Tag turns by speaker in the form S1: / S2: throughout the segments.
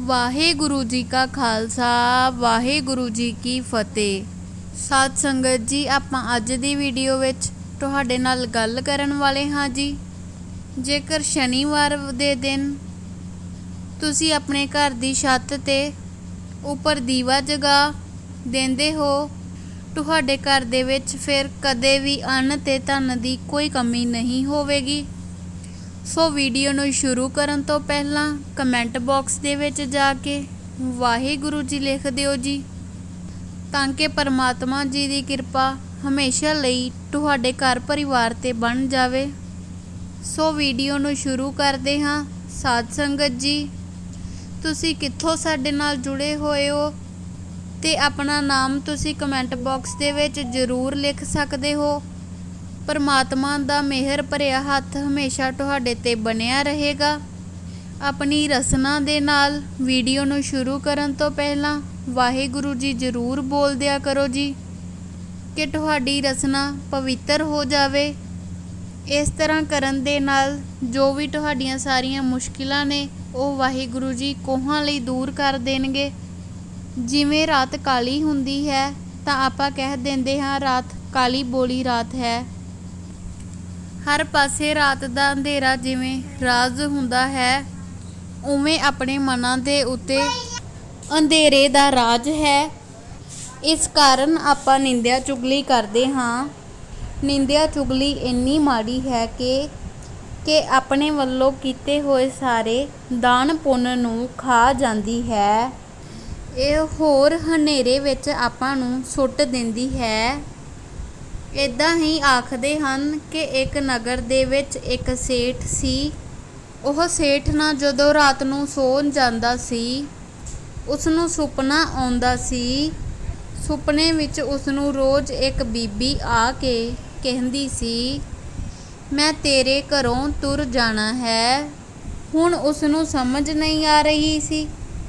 S1: ਵਾਹਿਗੁਰੂ ਜੀ ਕਾ ਖਾਲਸਾ, ਵਾਹਿਗੁਰੂ ਜੀ ਕੀ ਫਤਿਹ। ਸਾਧ ਸੰਗਤ ਜੀ, ਆਪਾਂ ਅੱਜ ਦੀ ਵੀਡੀਓ ਵਿੱਚ ਤੁਹਾਡੇ ਨਾਲ ਗੱਲ ਕਰਨ ਵਾਲੇ ਹਾਂ ਜੀ। ਜੇਕਰ ਸ਼ਨੀਵਾਰ ਦੇ ਦਿਨ ਤੁਸੀਂ ਆਪਣੇ ਘਰ ਦੀ ਛੱਤ ਤੇ ਉੱਪਰ ਦੀਵਾ ਜਗਾ ਦਿੰਦੇ ਹੋ, ਤੁਹਾਡੇ ਘਰ ਦੇ ਵਿੱਚ ਫਿਰ ਕਦੇ ਵੀ ਅੰਨ ਤੇ ਧਨ ਦੀ ਕੋਈ ਕਮੀ ਨਹੀਂ ਹੋਵੇਗੀ। ਸੋ ਵੀਡੀਓ ਨੂੰ ਸ਼ੁਰੂ ਕਰਨ ਤੋਂ ਪਹਿਲਾਂ ਕਮੈਂਟ ਬਾਕਸ ਦੇ ਵਿੱਚ ਜਾ ਕੇ ਵਾਹਿਗੁਰੂ ਜੀ ਲਿਖ ਦਿਓ ਜੀ। ਤਾਂ ਕਿ ਪਰਮਾਤਮਾ ਜੀ ਦੀ ਕਿਰਪਾ ਹਮੇਸ਼ਾ ਲਈ ਤੁਹਾਡੇ ਘਰ ਪਰਿਵਾਰ ਤੇ ਬਣ ਜਾਵੇ। ਸੋ ਵੀਡੀਓ ਨੂੰ ਸ਼ੁਰੂ ਕਰਦੇ ਹਾਂ। ਸਾਧ ਸੰਗਤ ਜੀ, ਤੁਸੀਂ ਕਿੱਥੋਂ ਸਾਡੇ ਨਾਲ ਜੁੜੇ ਹੋਏ ਹੋ? ਤੇ ਆਪਣਾ ਨਾਮ ਤੁਸੀਂ ਕਮੈਂਟ ਬਾਕਸ ਦੇ ਵਿੱਚ ਜ਼ਰੂਰ ਲਿਖ ਸਕਦੇ ਹੋ। ਪਰਮਾਤਮਾ ਦਾ ਮਿਹਰ ਭਰਿਆ ਹੱਥ ਹਮੇਸ਼ਾ ਤੁਹਾਡੇ ਤੇ ਬਣਿਆ ਰਹੇਗਾ। ਆਪਣੀ ਰਸਨਾ ਦੇ ਨਾਲ ਵੀਡੀਓ ਨੂੰ ਸ਼ੁਰੂ ਕਰਨ ਤੋਂ ਪਹਿਲਾਂ ਵਾਹਿਗੁਰੂ ਜੀ ਜ਼ਰੂਰ ਬੋਲ ਦਿਆ ਕਰੋ ਜੀ। ਕਿ ਤੁਹਾਡੀ ਰਸਨਾ ਪਵਿੱਤਰ ਹੋ ਜਾਵੇ। ਇਸ ਤਰ੍ਹਾਂ ਕਰਨ ਦੇ ਨਾਲ ਜੋ ਵੀ ਤੁਹਾਡੀਆਂ ਸਾਰੀਆਂ ਮੁਸ਼ਕਿਲਾਂ ਨੇ, ਉਹ ਵਾਹਿਗੁਰੂ ਜੀ ਕੋਹਾਂ ਲਈ ਦੂਰ ਕਰ ਦੇਣਗੇ। ਜਿਵੇਂ ਰਾਤ ਕਾਲੀ ਹੁੰਦੀ ਹੈ, ਤਾਂ ਆਪਾਂ ਕਹਿ ਦਿੰਦੇ ਹਾਂ ਰਾਤ ਕਾਲੀ ਬੋਲੀ ਰਾਤ ਹੈ। ਹਰ ਪਾਸੇ ਰਾਤ ਦਾ ਅੰਧੇਰਾ ਜਿਵੇਂ ਰਾਜ ਹੁੰਦਾ ਹੈ, ਉਵੇਂ ਆਪਣੇ ਮਨਾਂ ਦੇ ਉੱਤੇ ਅੰਧੇਰੇ ਦਾ ਰਾਜ ਹੈ। ਇਸ ਕਾਰਨ ਆਪਾਂ ਨਿੰਦਿਆ ਚੁਗਲੀ ਕਰਦੇ ਹਾਂ। ਨਿੰਦਿਆ ਚੁਗਲੀ ਇੰਨੀ ਮਾੜੀ ਹੈ ਕਿ ਕਿ ਆਪਣੇ ਵੱਲੋਂ ਕੀਤੇ ਹੋਏ ਸਾਰੇ ਦਾਨ ਪੁੰਨ ਨੂੰ ਖਾ ਜਾਂਦੀ ਹੈ। ਇਹ ਹੋਰ ਹਨੇਰੇ ਵਿੱਚ ਆਪਾਂ ਨੂੰ ਸੁੱਟ ਦਿੰਦੀ ਹੈ। ਇੱਦਾਂ ਹੀ ਆਖਦੇ ਹਨ ਕਿ ਇੱਕ ਨਗਰ ਦੇ ਵਿੱਚ ਇੱਕ ਸੇਠ ਸੀ। ਉਹ ਸੇਠ ਨਾ ਜਦੋਂ ਰਾਤ ਨੂੰ ਸੌਣ ਜਾਂਦਾ ਸੀ ਉਸ ਨੂੰ ਸੁਪਨਾ ਆਉਂਦਾ ਸੀ। ਸੁਪਨੇ ਵਿੱਚ ਉਸ ਨੂੰ ਰੋਜ਼ ਇੱਕ ਬੀਬੀ ਆ ਕੇ ਕਹਿੰਦੀ ਸੀ, ਮੈਂ ਤੇਰੇ ਘਰੋਂ ਤੁਰ ਜਾਣਾ ਹੈ। ਹੁਣ ਉਸ ਨੂੰ ਸਮਝ ਨਹੀਂ ਆ ਰਹੀ ਸੀ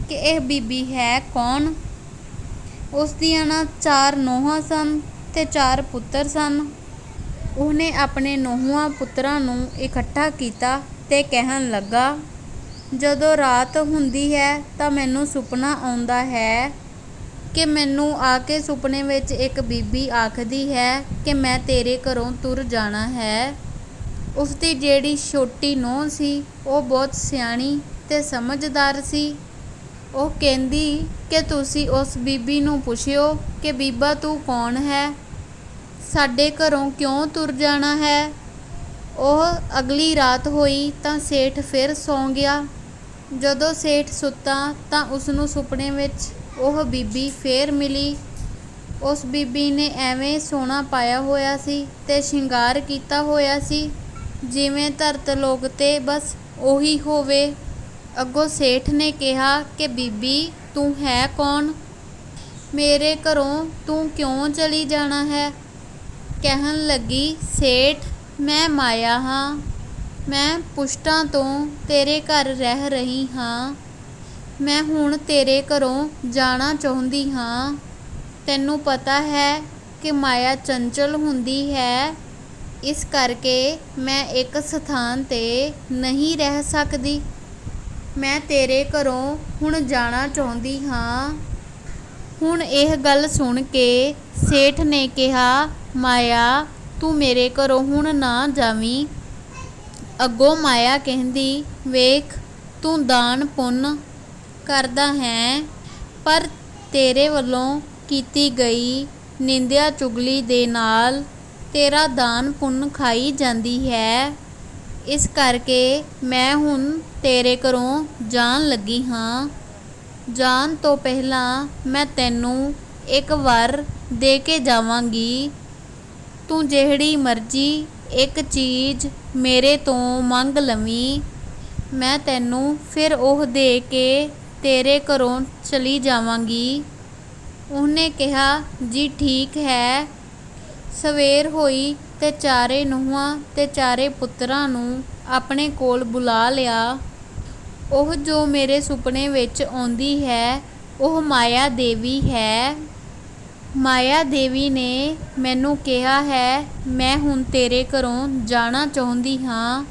S1: ਕਿ ਇਹ ਬੀਬੀ ਹੈ ਕੌਣ। ਉਸ ਦੀਆਂ ਨਾ ਚਾਰ ਨੋਹਾਂ ਸਨ। ਤੇ ਚਾਰ ਪੁੱਤਰ ਸਨ। ਉਹਨੇ ਆਪਣੇ ਨੋਹਾਂ ਪੁੱਤਰਾਂ ਨੂੰ ਇਕੱਠਾ ਕੀਤਾ ਤੇ ਕਹਿਣ ਲੱਗਾ, ਜਦੋਂ ਰਾਤ ਹੁੰਦੀ ਹੈ ਤਾਂ ਮੈਨੂੰ ਸੁਪਨਾ ਆਉਂਦਾ ਹੈ ਕਿ ਮੈਨੂੰ ਆ ਕੇ ਸੁਪਨੇ ਵਿੱਚ ਇੱਕ ਬੀਬੀ ਆਖਦੀ ਹੈ ਕਿ ਮੈਂ ਤੇਰੇ ਘਰੋਂ ਤੁਰ ਜਾਣਾ ਹੈ। ਉਸਦੀ ਜਿਹੜੀ ਛੋਟੀ ਨੂੰਹ ਸੀ, ਉਹ ਬਹੁਤ ਸਿਆਣੀ ਤੇ ਸਮਝਦਾਰ ਸੀ। ਉਹ ਕਹਿੰਦੀ ਕਿ ਤੁਸੀਂ ਉਸ ਬੀਬੀ ਨੂੰ ਪੁੱਛਿਓ ਕਿ ਬੀਬਾ ਤੂੰ ਕੌਣ ਹੈ? ਸਾਡੇ ਘਰੋਂ ਕਿਉਂ ਤੁਰ ਜਾਣਾ ਹੈ? ਉਹ ਅਗਲੀ ਰਾਤ ਹੋਈ ਤਾਂ ਸੇਠ ਫਿਰ ਸੌਂ ਗਿਆ। ਜਦੋਂ ਸੇਠ ਸੁੱਤਾ ਤਾਂ ਉਸ ਨੂੰ ਸੁਪਨੇ ਵਿੱਚ ਉਹ ਬੀਬੀ ਫੇਰ ਮਿਲੀ। ਉਸ ਬੀਬੀ ਨੇ ਐਵੇਂ ਸੋਨਾ ਪਾਇਆ ਹੋਇਆ ਸੀ ਤੇ ਸ਼ਿੰਗਾਰ ਕੀਤਾ ਹੋਇਆ ਸੀ। ਜਿਵੇਂ ਧਰਤ ਲੋਕ ਤੇ ਬਸ ਉਹੀ ਹੋਵੇ। ਅੱਗੋਂ ਸੇਠ ਨੇ ਕਿਹਾ ਕਿ, ਬੀਬੀ, ਤੂੰ ਹੈ ਕੌਣ? ਮੇਰੇ ਘਰੋਂ ਤੂੰ ਕਿਉਂ ਚਲੀ ਜਾਣਾ ਹੈ? ਕਹਿਣ ਲੱਗੀ, ਸੇਠ, ਮੈਂ ਮਾਇਆ ਹਾਂ। ਮੈਂ ਪੁਸ਼ਟਾਂ ਤੋਂ ਤੇਰੇ ਘਰ ਰਹਿ ਰਹੀ ਹਾਂ। ਮੈਂ ਹੁਣ ਤੇਰੇ ਘਰੋਂ ਜਾਣਾ ਚਾਹੁੰਦੀ ਹਾਂ। ਤੈਨੂੰ ਪਤਾ ਹੈ ਕਿ ਮਾਇਆ ਚੰਚਲ ਹੁੰਦੀ ਹੈ। ਇਸ ਕਰਕੇ ਮੈਂ ਇੱਕ ਸਥਾਨ ਤੇ ਨਹੀਂ ਰਹਿ ਸਕਦੀ। ਮੈਂ ਤੇਰੇ ਘਰੋਂ ਹੁਣ ਜਾਣਾ ਚਾਹੁੰਦੀ ਹਾਂ। ਹੁਣ ਇਹ ਗੱਲ ਸੁਣ ਕੇ ਸੇਠ ਨੇ ਕਿਹਾ, ਮਾਇਆ, ਤੂੰ ਮੇਰੇ ਘਰੋਂ ਹੁਣ ਨਾ ਜਾਵੀਂ। ਅੱਗੋਂ ਮਾਇਆ ਕਹਿੰਦੀ, ਵੇਖ, ਤੂੰ ਦਾਨ ਪੁੰਨ ਕਰਦਾ ਹੈ, ਪਰ ਤੇਰੇ ਵੱਲੋਂ ਕੀਤੀ ਗਈ ਨਿੰਦਿਆ ਚੁਗਲੀ ਦੇ ਨਾਲ ਤੇਰਾ ਦਾਨ ਪੁੰਨ ਖਾਈ ਜਾਂਦੀ ਹੈ। ਇਸ ਕਰਕੇ ਮੈਂ ਹੁਣ ਤੇਰੇ ਘਰੋਂ ਜਾਣ ਲੱਗੀ ਹਾਂ। ਜਾਣ ਤੋਂ ਪਹਿਲਾਂ ਮੈਂ ਤੈਨੂੰ ਇੱਕ ਵਾਰ ਦੇ ਕੇ ਜਾਵਾਂਗੀ। ਤੂੰ ਜਿਹੜੀ ਮਰਜ਼ੀ ਇੱਕ ਚੀਜ਼ ਮੇਰੇ ਤੋਂ ਮੰਗ ਲਵੀਂ। ਮੈਂ ਤੈਨੂੰ ਫਿਰ ਉਹ ਦੇ ਕੇ ਤੇਰੇ ਘਰੋਂ ਚਲੀ ਜਾਵਾਂਗੀ। ਉਹਨੇ ਕਿਹਾ, ਜੀ ਠੀਕ ਹੈ। ਸਵੇਰ ਹੋਈ ਤੇ ਚਾਰੇ ਨੂੰਹਾਂ ਤੇ ਚਾਰੇ ਪੁੱਤਰਾਂ ਨੂੰ ਆਪਣੇ ਕੋਲ ਬੁਲਾ ਲਿਆ। ਉਹ ਜੋ ਮੇਰੇ ਸੁਪਨੇ ਵਿੱਚ ਆਉਂਦੀ ਹੈ, ਉਹ ਮਾਇਆ ਦੇਵੀ ਹੈ। ਮਾਇਆ ਦੇਵੀ ਨੇ ਮੈਨੂੰ ਕਿਹਾ ਹੈ, ਮੈਂ ਹੁਣ ਤੇਰੇ ਘਰੋਂ ਜਾਣਾ ਚਾਹੁੰਦੀ ਹਾਂ।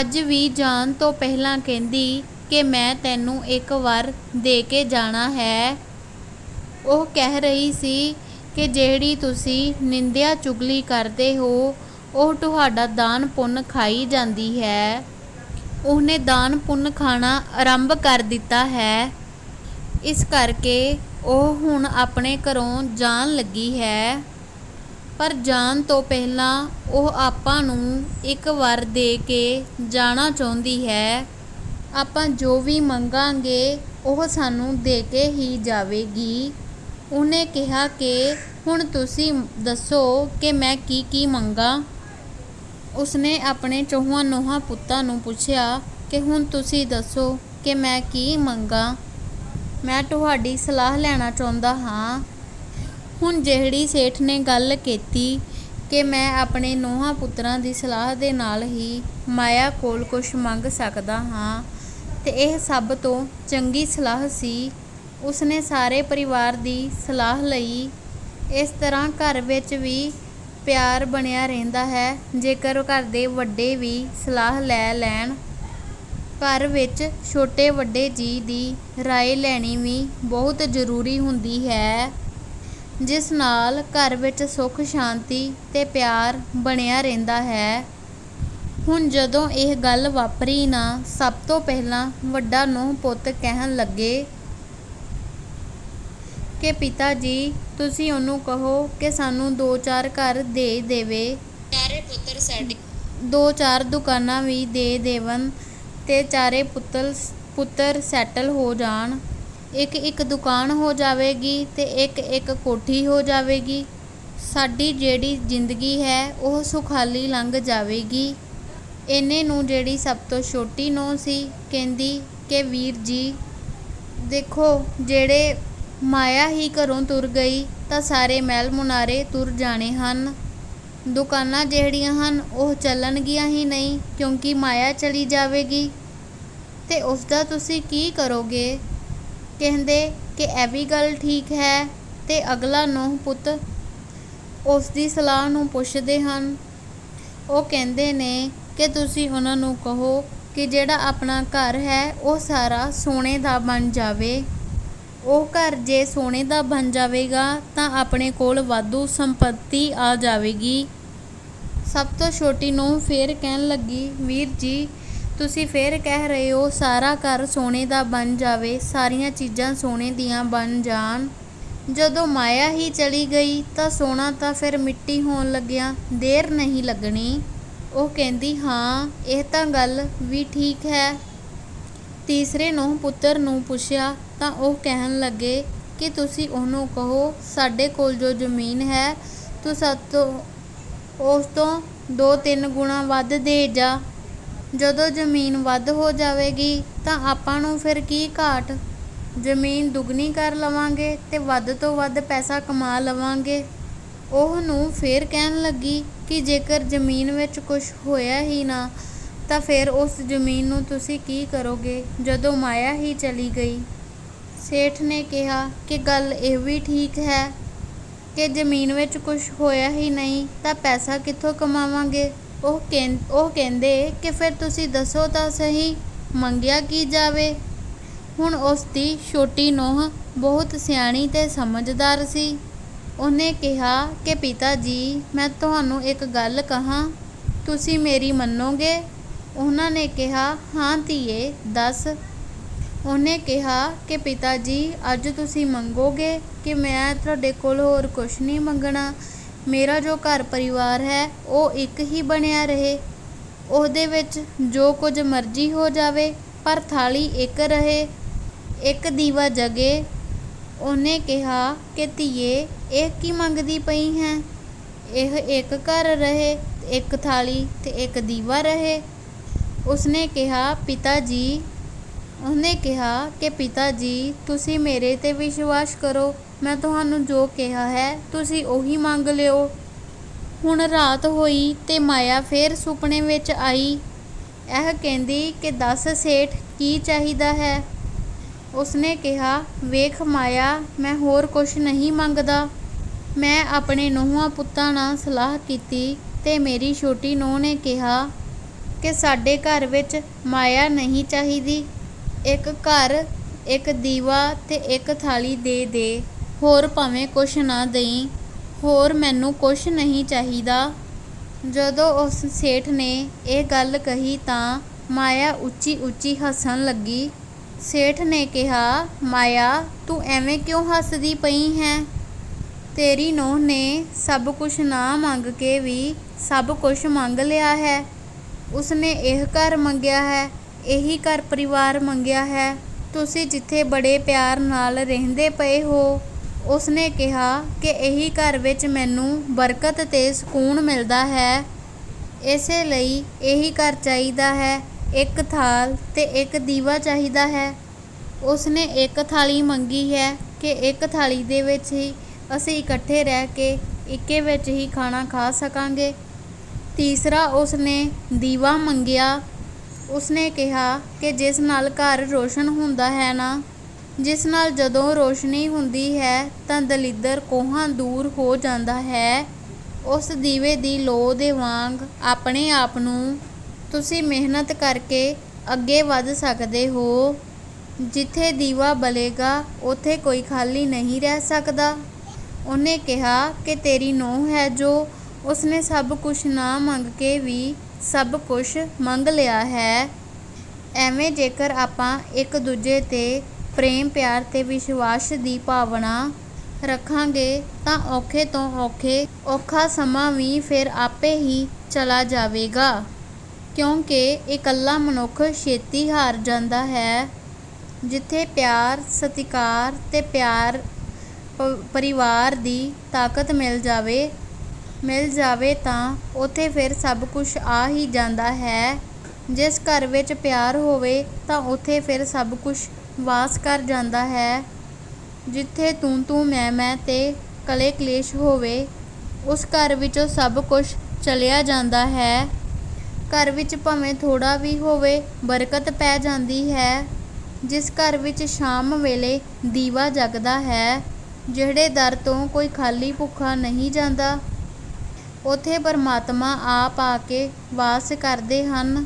S1: ਅੱਜ ਵੀ ਜਾਣ ਤੋਂ ਪਹਿਲਾਂ ਕਹਿੰਦੀ ਕਿ ਮੈਂ ਤੈਨੂੰ ਇੱਕ ਵਾਰ ਦੇ ਕੇ ਜਾਣਾ ਹੈ। ਉਹ ਕਹਿ ਰਹੀ ਸੀ ਕਿ ਜਿਹੜੀ ਤੁਸੀਂ ਨਿੰਦਿਆ ਚੁਗਲੀ ਕਰਦੇ ਹੋ, ਉਹ ਤੁਹਾਡਾ ਦਾਨ ਪੁੰਨ ਖਾਈ ਜਾਂਦੀ ਹੈ। ਉਹਨੇ ਦਾਨ ਪੁੰਨ ਖਾਣਾ ਆਰੰਭ ਕਰ ਦਿੱਤਾ ਹੈ। ਇਸ ਕਰਕੇ ਉਹ ਹੁਣ ਆਪਣੇ ਘਰੋਂ ਜਾਣ ਲੱਗੀ ਹੈ। ਪਰ ਜਾਣ ਤੋਂ ਪਹਿਲਾਂ ਉਹ ਆਪਾਂ ਨੂੰ ਇੱਕ ਵਾਰ ਦੇ ਕੇ ਜਾਣਾ ਚਾਹੁੰਦੀ ਹੈ। ਆਪਾਂ ਜੋ ਵੀ ਮੰਗਾਂਗੇ, ਉਹ ਸਾਨੂੰ ਦੇ ਕੇ ਹੀ ਜਾਵੇਗੀ। ਉਹਨੇ ਕਿਹਾ ਕਿ, ਹੁਣ ਤੁਸੀਂ ਦੱਸੋ ਕਿ ਮੈਂ ਕੀ ਕੀ ਮੰਗਾਂ? ਉਸਨੇ ਆਪਣੇ ਚੌਹਾਂ ਨੋਹਾਂ ਪੁੱਤਾਂ ਨੂੰ ਪੁੱਛਿਆ ਕਿ, ਹੁਣ ਤੁਸੀਂ ਦੱਸੋ ਕਿ ਮੈਂ ਕੀ ਮੰਗਾਂ? ਮੈਂ ਤੁਹਾਡੀ ਸਲਾਹ ਲੈਣਾ ਚਾਹੁੰਦਾ ਹਾਂ। ਹੁਣ ਜਿਹੜੀ ਸੇਠ ਨੇ ਗੱਲ ਕੀਤੀ ਕਿ ਮੈਂ ਆਪਣੇ ਨੋਹਾਂ ਪੁੱਤਰਾਂ ਦੀ ਸਲਾਹ ਦੇ ਨਾਲ ਹੀ ਮਾਇਆ ਕੋਲ ਕੁਝ ਮੰਗ ਸਕਦਾ ਹਾਂ, ਤੇ ਇਹ ਸਭ ਤੋਂ ਚੰਗੀ ਸਲਾਹ ਸੀ ਉਸਨੇ ਸਾਰੇ ਪਰਿਵਾਰ ਦੀ ਸਲਾਹ ਲਈ ਇਸ ਤਰ੍ਹਾਂ ਘਰ ਵਿੱਚ ਵੀ ਪਿਆਰ ਬਣਿਆ ਰਹਿੰਦਾ ਹੈ ਜੇਕਰ ਘਰ ਦੇ ਵੱਡੇ ਵੀ ਸਲਾਹ ਲੈ ਲੈਣ ਘਰ ਵਿੱਚ ਛੋਟੇ ਵੱਡੇ ਜੀ ਦੀ رائے ਲੈਣੀ ਵੀ ਬਹੁਤ ਜ਼ਰੂਰੀ ਹੁੰਦੀ ਹੈ ਜਿਸ ਨਾਲ ਘਰ ਵਿੱਚ ਸੁੱਖ ਸ਼ਾਂਤੀ ਤੇ ਪਿਆਰ ਬਣਿਆ ਰਹਿੰਦਾ ਹੈ ਹੁਣ ਜਦੋਂ ਇਹ ਗੱਲ ਵਾਪਰੀ ਨਾ ਸਭ ਤੋਂ ਪਹਿਲਾਂ ਵੱਡਾ ਨੂੰਹ ਪੁੱਤ ਕਹਿਣ ਲੱਗੇ ਕਿ ਪਿਤਾ ਜੀ ਤੁਸੀਂ ਉਹਨੂੰ ਕਹੋ ਕਿ ਸਾਨੂੰ ਦੋ ਚਾਰ ਘਰ ਦੇ ਦੇਵੇ।
S2: ਚਾਰੇ ਪੁੱਤਰ ਸਾਡੇ।
S1: ਦੋ ਚਾਰ ਦੁਕਾਨਾਂ ਵੀ ਦੇ ਦੇਵਨ ਤੇ ਚਾਰੇ ਪੁੱਤਰ ਪੁੱਤਰ ਸੈਟਲ ਹੋ ਜਾਣ। ਇੱਕ ਇੱਕ ਦੁਕਾਨ ਹੋ ਜਾਵੇਗੀ ਤੇ ਇੱਕ ਇੱਕ ਕੋਠੀ ਹੋ ਜਾਵੇਗੀ। ਸਾਡੀ ਜਿਹੜੀ ਜ਼ਿੰਦਗੀ ਹੈ ਉਹ ਸੁਖਾਲੀ ਲੰਘ ਜਾਵੇਗੀ। ਇਹਨੇ ਨੂੰ ਜਿਹੜੀ ਸਭ ਤੋਂ ਛੋਟੀ ਨੌਂ ਸੀ ਕਹਿੰਦੀ ਕਿ ਵੀਰ ਜੀ ਦੇਖੋ ਜਿਹੜੇ ਮਾਇਆ ਹੀ ਘਰੋਂ ਤੁਰ ਗਈ ਤਾਂ ਸਾਰੇ ਮਹਿਲ ਮੁਨਾਰੇ ਤੁਰ ਜਾਣੇ ਹਨ। ਦੁਕਾਨਾਂ ਜਿਹੜੀਆਂ ਹਨ, ਉਹ ਚੱਲਣਗੀਆਂ ਹੀ ਨਹੀਂ, ਕਿਉਂਕਿ ਮਾਇਆ ਚਲੀ ਜਾਵੇਗੀ। ਤੇ ਉਸ ਦਾ ਤੁਸੀਂ ਕੀ ਕਰੋਗੇ? ਕਹਿੰਦੇ ਕਿ ਇਹ ਵੀ ਗੱਲ ਠੀਕ ਹੈ ਤੇ ਅਗਲਾ ਨੂੰਹ ਪੁੱਤ ਉਸ ਦੀ ਸਲਾਹ ਨੂੰ ਪੁੱਛਦੇ ਹਨ। ਉਹ ਕਹਿੰਦੇ ਨੇ ਕਿ ਤੁਸੀਂ ਉਹਨਾਂ ਨੂੰ ਕਹੋ ਕਿ ਜਿਹੜਾ ਆਪਣਾ ਘਰ ਹੈ, ਉਹ ਸਾਰਾ ਸੋਨੇ ਦਾ ਬਣ ਜਾਵੇ। ਉਹ ਘਰ ਜੇ ਸੋਨੇ ਦਾ ਬਣ ਜਾਵੇਗਾ ਤਾਂ ਆਪਣੇ ਕੋਲ ਵਾਧੂ ਸੰਪਤੀ ਆ ਜਾਵੇਗੀ। ਸਭ ਤੋਂ ਛੋਟੀ ਨੂੰ ਫੇਰ ਕਹਿਣ ਲੱਗੀ, ਵੀਰ ਜੀ, ਤੁਸੀਂ ਫੇਰ ਕਹਿ ਰਹੇ ਹੋ ਸਾਰਾ ਘਰ ਸੋਨੇ ਦਾ ਬਣ ਜਾਵੇ, ਸਾਰੀਆਂ ਚੀਜ਼ਾਂ ਸੋਨੇ ਦੀਆਂ ਬਣ ਜਾਣ। ਜਦੋਂ ਮਾਇਆ ਹੀ ਚਲੀ ਗਈ ਤਾਂ ਸੋਨਾ ਤਾਂ ਫਿਰ ਮਿੱਟੀ ਹੋਣ ਲੱਗਿਆ, ਦੇਰ ਨਹੀਂ ਲੱਗਣੀ। ਉਹ ਕਹਿੰਦੀ, ਹਾਂ, ਇਹ ਤਾਂ ਗੱਲ ਵੀ ਠੀਕ ਹੈ ਤੀਸਰੇ ਨੂੰ ਪੁੱਤਰ ਨੂੰ ਪੁੱਛਿਆ, ਤਾਂ ਉਹ ਕਹਿਣ ਲੱਗੇ ਕਿ ਤੁਸੀਂ ਉਹਨੂੰ ਕਹੋ, ਸਾਡੇ ਕੋਲ ਜੋ ਜ਼ਮੀਨ ਹੈ, ਤੂੰ ਸਾਤੋਂ ਉਸ ਤੋਂ ਦੋ ਤਿੰਨ ਗੁਣਾ ਵੱਧ ਦੇ ਜਾ। ਜਦੋਂ ਜ਼ਮੀਨ ਵੱਧ ਹੋ ਜਾਵੇਗੀ, ਤਾਂ ਆਪਾਂ ਨੂੰ ਫਿਰ ਕੀ ਘਾਟ? ਜ਼ਮੀਨ ਦੁੱਗਣੀ ਕਰ ਲਵਾਂਗੇ ਤੇ ਵੱਧ ਤੋਂ ਵੱਧ ਪੈਸਾ ਕਮਾ ਲਵਾਂਗੇ। ਉਹ ਨੂੰ ਫੇਰ ਕਹਿਣ ਲੱਗੀ ਕਿ ਜੇਕਰ ਜ਼ਮੀਨ ਵਿੱਚ ਕੁਝ ਹੋਇਆ ਹੀ ਨਾ ਤਾਂ ਫਿਰ ਉਸ ਜ਼ਮੀਨ ਨੂੰ ਤੁਸੀਂ ਕੀ ਕਰੋਗੇ? ਜਦੋਂ ਮਾਇਆ ਹੀ ਚਲੀ ਗਈ। ਸੇਠ ਨੇ ਕਿਹਾ ਕਿ ਗੱਲ ਇਹ ਵੀ ਠੀਕ ਹੈ ਕਿ ਜ਼ਮੀਨ ਵਿੱਚ ਕੁਝ ਹੋਇਆ ਹੀ ਨਹੀਂ, ਤਾਂ ਪੈਸਾ ਕਿੱਥੋਂ ਕਮਾਵਾਂਗੇ? ਉਹ ਕਹਿੰ, ਉਹ ਕਹਿੰਦੇ ਕਿ ਫਿਰ ਤੁਸੀਂ ਦੱਸੋ ਤਾਂ ਸਹੀ, ਮੰਗਿਆ ਕੀ ਜਾਵੇ? ਹੁਣ ਉਸ ਦੀ ਛੋਟੀ ਨੂੰਹ ਬਹੁਤ ਸਿਆਣੀ ਤੇ ਸਮਝਦਾਰ ਸੀ। ਉਹਨੇ ਕਿਹਾ ਕਿ ਪਿਤਾ ਜੀ, ਮੈਂ ਤੁਹਾਨੂੰ ਇੱਕ ਗੱਲ ਕਹਾਂ, ਤੁਸੀਂ ਮੇਰੀ ਮੰਨੋਗੇ? ਉਹਨਾਂ ਨੇ ਕਿਹਾ, ਹਾਂ ਧੀਏ, ਦੱਸ। ਉਹਨੇ ਕਿਹਾ ਕਿ ਪਿਤਾ ਜੀ ਅੱਜ ਤੁਸੀਂ ਮੰਗੋਗੇ ਕਿ ਮੈਂ ਤੁਹਾਡੇ ਕੋਲ ਹੋਰ ਕੁਝ ਨਹੀਂ ਮੰਗਣਾ? ਮੇਰਾ ਜੋ ਘਰ ਪਰਿਵਾਰ ਹੈ, ਉਹ ਇੱਕ ਹੀ ਬਣਿਆ ਰਹੇ। ਉਹਦੇ ਵਿੱਚ ਜੋ ਕੁਝ ਮਰਜ਼ੀ ਹੋ ਜਾਵੇ, ਪਰ ਥਾਲੀ ਇੱਕ ਰਹੇ, ਇੱਕ ਦੀਵਾ ਜਗੇ। ਉਹਨੇ ਕਿਹਾ ਕਿ, ਧੀਏ, ਇਹ ਕੀ ਮੰਗਦੀ ਪਈ ਹੈ? ਇਹ ਇੱਕ ਘਰ ਰਹੇ, ਇੱਕ ਥਾਲੀ ਤੇ ਇੱਕ ਦੀਵਾ ਰਹੇ। ਉਸਨੇ ਕਿਹਾ, ਪਿਤਾ ਜੀ, ਉਹਨੇ ਕਿਹਾ ਕਿ ਪਿਤਾ ਜੀ, ਤੁਸੀਂ ਮੇਰੇ ਤੇ ਵਿਸ਼ਵਾਸ ਕਰੋ। ਮੈਂ ਤੁਹਾਨੂੰ ਜੋ ਕਿਹਾ ਹੈ, ਤੁਸੀਂ ਉਹੀ ਮੰਗ ਲਿਓ। ਹੁਣ ਰਾਤ ਹੋਈ ਤੇ ਮਾਇਆ ਫੇਰ ਸੁਪਨੇ ਵਿੱਚ ਆਈ। ਇਹ ਕਹਿੰਦੀ ਕਿ, ਦੱਸ ਸੇਠ, ਕੀ ਚਾਹੀਦਾ ਹੈ? ਉਸਨੇ ਕਿਹਾ, ਵੇਖ ਮਾਇਆ, ਮੈਂ ਹੋਰ ਕੁਝ ਨਹੀਂ ਮੰਗਦਾ। ਮੈਂ ਆਪਣੇ ਨੂੰਹਾਂ ਪੁੱਤਾਂ ਨਾਲ ਸਲਾਹ ਕੀਤੀ ਤੇ ਮੇਰੀ ਛੋਟੀ ਨੂੰਹ ਨੇ ਕਿਹਾ ਕਿ ਸਾਡੇ ਘਰ ਵਿੱਚ ਮਾਇਆ ਨਹੀਂ ਚਾਹੀਦੀ। ਇੱਕ ਘਰ, ਇੱਕ ਦੀਵਾ ਤੇ ਇੱਕ ਥਾਲੀ ਦੇ ਦੇ। ਹੋਰ ਭਾਵੇਂ ਕੁਛ ਨਾ ਦੇਈ, ਹੋਰ ਮੈਨੂੰ ਕੁਛ ਨਹੀਂ ਚਾਹੀਦਾ। ਜਦੋਂ ਉਸ ਸੇਠ ਨੇ ਇਹ ਗੱਲ ਕਹੀ ਤਾਂ ਮਾਇਆ ਉੱਚੀ ਉੱਚੀ ਹੱਸਣ ਲੱਗੀ। ਸੇਠ ਨੇ ਕਿਹਾ, ਮਾਇਆ, ਤੂੰ ਐਵੇਂ ਕਿਉਂ ਹੱਸਦੀ ਪਈ ਹੈ? ਤੇਰੀ ਨੂੰਹ ਨੇ ਸਭ ਕੁਝ ਨਾ ਮੰਗ ਕੇ ਵੀ ਸਭ ਕੁਝ ਮੰਗ ਲਿਆ ਹੈ। ਉਸਨੇ ਇਹ ਘਰ ਮੰਗਿਆ ਹੈ, ਇਹੀ ਘਰ ਪਰਿਵਾਰ ਮੰਗਿਆ ਹੈ। ਤੁਸੀਂ ਜਿੱਥੇ ਬੜੇ ਪਿਆਰ ਨਾਲ ਰਹਿੰਦੇ ਪਏ ਹੋ। ਉਸਨੇ ਕਿਹਾ ਕਿ ਇਹੀ ਘਰ ਵਿੱਚ ਮੈਨੂੰ ਬਰਕਤ ਤੇ ਸਕੂਨ ਮਿਲਦਾ ਹੈ। ਇਸੇ ਲਈ ਇਹੀ ਘਰ ਚਾਹੀਦਾ ਹੈ, ਇੱਕ ਥਾਲ ਤੇ ਇੱਕ ਦੀਵਾ ਚਾਹੀਦਾ ਹੈ। ਉਸਨੇ ਇੱਕ ਥਾਲੀ ਮੰਗੀ ਹੈ ਕਿ ਇੱਕ ਥਾਲੀ ਦੇ ਵਿੱਚ ਹੀ ਅਸੀਂ ਇਕੱਠੇ ਰਹਿ ਕੇ ਇੱਕੇ ਵਿੱਚ ਹੀ ਖਾਣਾ ਖਾ ਸਕਾਂਗੇ। ਤੀਸਰਾ ਉਸਨੇ ਦੀਵਾ ਮੰਗਿਆ। ਉਸਨੇ ਕਿਹਾ ਕਿ ਜਿਸ ਨਾਲ ਘਰ ਰੋਸ਼ਨ ਹੁੰਦਾ ਹੈ ਨਾ, ਜਿਸ ਨਾਲ ਜਦੋਂ ਰੋਸ਼ਨੀ ਹੁੰਦੀ ਹੈ ਤਾਂ ਦਲਿੱਦਰ ਕੋਹਾਂ ਦੂਰ ਹੋ ਜਾਂਦਾ ਹੈ। ਉਸ ਦੀਵੇ ਦੀ ਲੋ ਦੇ ਵਾਂਗ ਆਪਣੇ ਆਪ ਨੂੰ ਤੁਸੀਂ ਮਿਹਨਤ ਕਰਕੇ ਅੱਗੇ ਵੱਧ ਸਕਦੇ ਹੋ। ਜਿੱਥੇ ਦੀਵਾ ਬਲੇਗਾ, ਉੱਥੇ ਕੋਈ ਖਾਲੀ ਨਹੀਂ ਰਹਿ ਸਕਦਾ। ਉਹਨੇ ਕਿਹਾ ਕਿ ਤੇਰੀ ਨੂੰਹ ਹੈ ਜੋ ਉਸਨੇ ਸਭ ਕੁਝ ਨਾ ਮੰਗ ਕੇ ਵੀ ਸਭ ਕੁਝ ਮੰਗ ਲਿਆ ਹੈ। ਐਵੇਂ ਜੇਕਰ ਆਪਾਂ ਇੱਕ ਦੂਜੇ ਤੇ ਪ੍ਰੇਮ, ਪਿਆਰ ਤੇ ਵਿਸ਼ਵਾਸ ਦੀ ਭਾਵਨਾ ਰੱਖਾਂਗੇ, ਤਾਂ ਔਖੇ ਤੋਂ ਔਖੇ, ਔਖਾ ਸਮਾਂ ਵੀ ਫਿਰ ਆਪੇ ਹੀ ਚਲਾ ਜਾਵੇਗਾ। ਕਿਉਂਕਿ ਇਕੱਲਾ ਮਨੁੱਖ ਛੇਤੀ ਹਾਰ ਜਾਂਦਾ ਹੈ। ਜਿੱਥੇ ਪਿਆਰ, ਸਤਿਕਾਰ ਤੇ ਪਿਆਰ ਪ- ਪਰਿਵਾਰ ਦੀ ਤਾਕਤ ਮਿਲ ਜਾਵੇ ਮਿਲ ਜਾਵੇ ਤਾਂ ਉੱਥੇ ਫਿਰ ਸਭ ਕੁਝ ਆ ਹੀ ਜਾਂਦਾ ਹੈ। ਜਿਸ ਘਰ ਵਿੱਚ ਪਿਆਰ ਹੋਵੇ ਤਾਂ ਉੱਥੇ ਫਿਰ ਸਭ ਕੁਝ ਵਾਸ ਕਰ ਜਾਂਦਾ ਹੈ। ਜਿੱਥੇ ਤੂੰ ਤੂੰ, ਮੈਂ ਮੈਂ ਤੇ ਕਲੇ ਕਲੇਸ਼ ਹੋਵੇ, ਉਸ ਘਰ ਵਿੱਚੋਂ ਸਭ ਕੁਝ ਚਲਿਆ ਜਾਂਦਾ ਹੈ। ਘਰ ਵਿੱਚ ਭਾਵੇਂ ਥੋੜਾ ਵੀ ਹੋਵੇ, ਬਰਕਤ ਪੈ ਜਾਂਦੀ ਹੈ। ਜਿਸ ਘਰ ਵਿੱਚ ਸ਼ਾਮ ਵੇਲੇ ਦੀਵਾ ਜਗਦਾ ਹੈ, ਜਿਹੜੇ ਦਰ ਤੋਂ ਕੋਈ ਖਾਲੀ ਭੁੱਖਾ ਨਹੀਂ ਜਾਂਦਾ ਉੱਥੇ ਪਰਮਾਤਮਾ ਆਪ ਆ ਕੇ ਵਾਸ ਕਰਦੇ ਹਨ।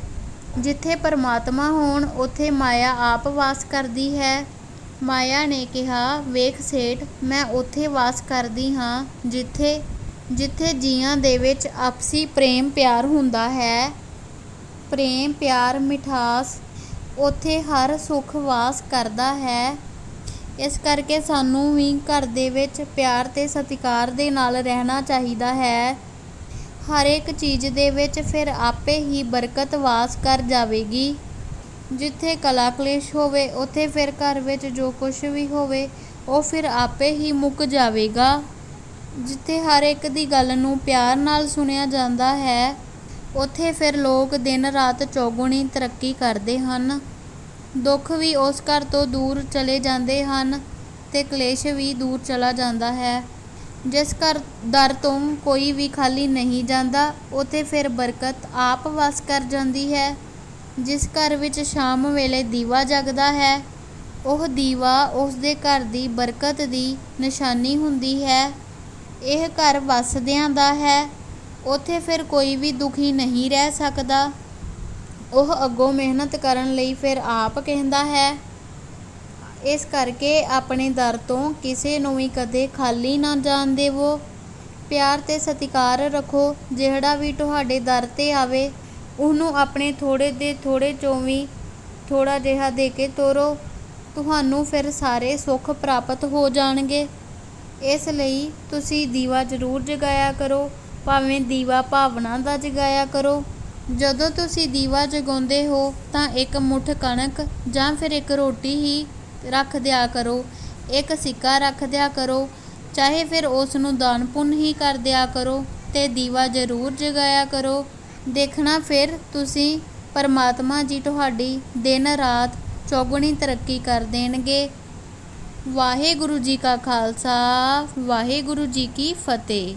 S1: ਜਿੱਥੇ ਪਰਮਾਤਮਾ ਹੋਣ, ਉੱਥੇ ਮਾਇਆ ਆਪ ਵਾਸ ਕਰਦੀ ਹੈ। ਮਾਇਆ ਨੇ ਕਿਹਾ, ਵੇਖ ਸੇਠ, ਮੈਂ ਉੱਥੇ ਵਾਸ ਕਰਦੀ ਹਾਂ, ਜਿੱਥੇ ਜਿੱਥੇ ਜੀਆਂ ਦੇ ਵਿੱਚ ਆਪਸੀ ਪ੍ਰੇਮ ਪਿਆਰ ਹੁੰਦਾ ਹੈ। ਪ੍ਰੇਮ, ਪਿਆਰ, ਮਿਠਾਸ, ਉੱਥੇ ਹਰ ਸੁੱਖ ਵਾਸ ਕਰਦਾ ਹੈ। ਇਸ ਕਰਕੇ ਸਾਨੂੰ ਵੀ ਘਰ ਦੇ ਵਿੱਚ ਪਿਆਰ ਤੇ ਸਤਿਕਾਰ ਦੇ ਨਾਲ ਰਹਿਣਾ ਚਾਹੀਦਾ ਹੈ। ਹਰ ਇੱਕ ਚੀਜ਼ ਦੇ ਵਿੱਚ ਫਿਰ ਆਪੇ ਹੀ ਬਰਕਤ ਵਾਸ ਕਰ ਜਾਵੇਗੀ। ਜਿੱਥੇ ਕਲਾ ਕਲੇਸ਼ ਹੋਵੇ, ਉੱਥੇ ਫਿਰ ਘਰ ਵਿੱਚ ਜੋ ਕੁਝ ਵੀ ਹੋਵੇ, ਉਹ ਫਿਰ ਆਪੇ ਹੀ ਮੁੱਕ ਜਾਵੇਗਾ। ਜਿੱਥੇ ਹਰ ਇੱਕ ਦੀ ਗੱਲ ਨੂੰ ਪਿਆਰ ਨਾਲ ਸੁਣਿਆ ਜਾਂਦਾ ਹੈ, ਉੱਥੇ ਫਿਰ ਲੋਕ ਦਿਨ ਰਾਤ ਚੌਗੁਣੀ ਤਰੱਕੀ ਕਰਦੇ ਹਨ। ਦੁੱਖ ਵੀ ਉਸ ਘਰ ਤੋਂ ਦੂਰ ਚਲੇ ਜਾਂਦੇ ਹਨ ਤੇ ਕਲੇਸ਼ ਵੀ ਦੂਰ ਚਲਾ ਜਾਂਦਾ ਹੈ। ਜਿਸ ਘਰ ਦਰ ਤੋਂ ਕੋਈ ਵੀ ਖਾਲੀ ਨਹੀਂ ਜਾਂਦਾ, ਉੱਥੇ ਫਿਰ ਬਰਕਤ ਆਪ ਵਸ ਕਰ ਜਾਂਦੀ ਹੈ। ਜਿਸ ਘਰ ਵਿੱਚ ਸ਼ਾਮ ਵੇਲੇ ਦੀਵਾ ਜਗਦਾ ਹੈ, ਉਹ ਦੀਵਾ ਉਸ ਦੇ ਘਰ ਦੀ ਬਰਕਤ ਦੀ ਨਿਸ਼ਾਨੀ ਹੁੰਦੀ ਹੈ। ਇਹ ਘਰ ਵਸਦਿਆਂ ਦਾ ਹੈ, ਉੱਥੇ ਫਿਰ ਕੋਈ ਵੀ ਦੁਖੀ ਨਹੀਂ ਰਹਿ ਸਕਦਾ। ਉਹ ਅੱਗੋਂ ਮਿਹਨਤ ਕਰਨ ਲਈ ਫਿਰ ਆਪ ਕਹਿੰਦਾ ਹੈ ਇਸ ਕਰਕੇ ਆਪਣੇ ਦਰ ਤੋਂ ਕਿਸੇ ਨੂੰ ਵੀ ਕਦੇ ਖਾਲੀ ਨਾ ਜਾਣ ਦੇਵੋ। ਪਿਆਰ ਤੇ ਸਤਿਕਾਰ ਰੱਖੋ। ਜਿਹੜਾ ਵੀ ਤੁਹਾਡੇ ਦਰ ਤੇ ਆਵੇ, ਉਹਨੂੰ ਆਪਣੇ ਥੋੜੇ ਦੇ ਥੋੜੇ ਚੋਂ ਵੀ ਥੋੜਾ ਜਿਹਾ ਦੇ ਕੇ ਤੋਰੋ। ਤੁਹਾਨੂੰ ਫਿਰ ਸਾਰੇ ਸੁੱਖ ਪ੍ਰਾਪਤ ਹੋ ਜਾਣਗੇ। ਇਸ ਲਈ ਤੁਸੀਂ ਦੀਵਾ ਜ਼ਰੂਰ ਜਗਾਇਆ ਕਰੋ। ਭਾਵੇਂ ਦੀਵਾ ਭਾਵਨਾ ਦਾ ਜਗਾਇਆ ਕਰੋ। ਜਦੋਂ ਤੁਸੀਂ ਦੀਵਾ ਜਗਾਉਂਦੇ ਹੋ, ਤਾਂ ਇੱਕ ਮੁੱਠ ਕਣਕ ਜਾਂ ਫਿਰ ਇੱਕ ਰੋਟੀ ਹੀ ਰੱਖ ਦਿਆ ਕਰੋ। ਇੱਕ ਸਿੱਕਾ ਰੱਖ ਦਿਆ ਕਰੋ। ਚਾਹੇ ਫਿਰ ਉਸ ਨੂੰ ਦਾਨ ਪੁੰਨ ਹੀ ਕਰ ਦਿਆ ਕਰੋ ਤੇ ਦੀਵਾ ਜ਼ਰੂਰ ਜਗਾਇਆ ਕਰੋ। ਦੇਖਣਾ ਫਿਰ ਤੁਸੀਂ, ਪਰਮਾਤਮਾ ਜੀ ਤੁਹਾਡੀ ਦਿਨ ਰਾਤ ਚੌਗੁਣੀ ਤਰੱਕੀ ਕਰ ਦੇਣਗੇ। ਵਾਹਿਗੁਰੂ ਜੀ ਕਾ ਖਾਲਸਾ, ਵਾਹਿਗੁਰੂ ਜੀ ਕੀ ਫਤਿਹ।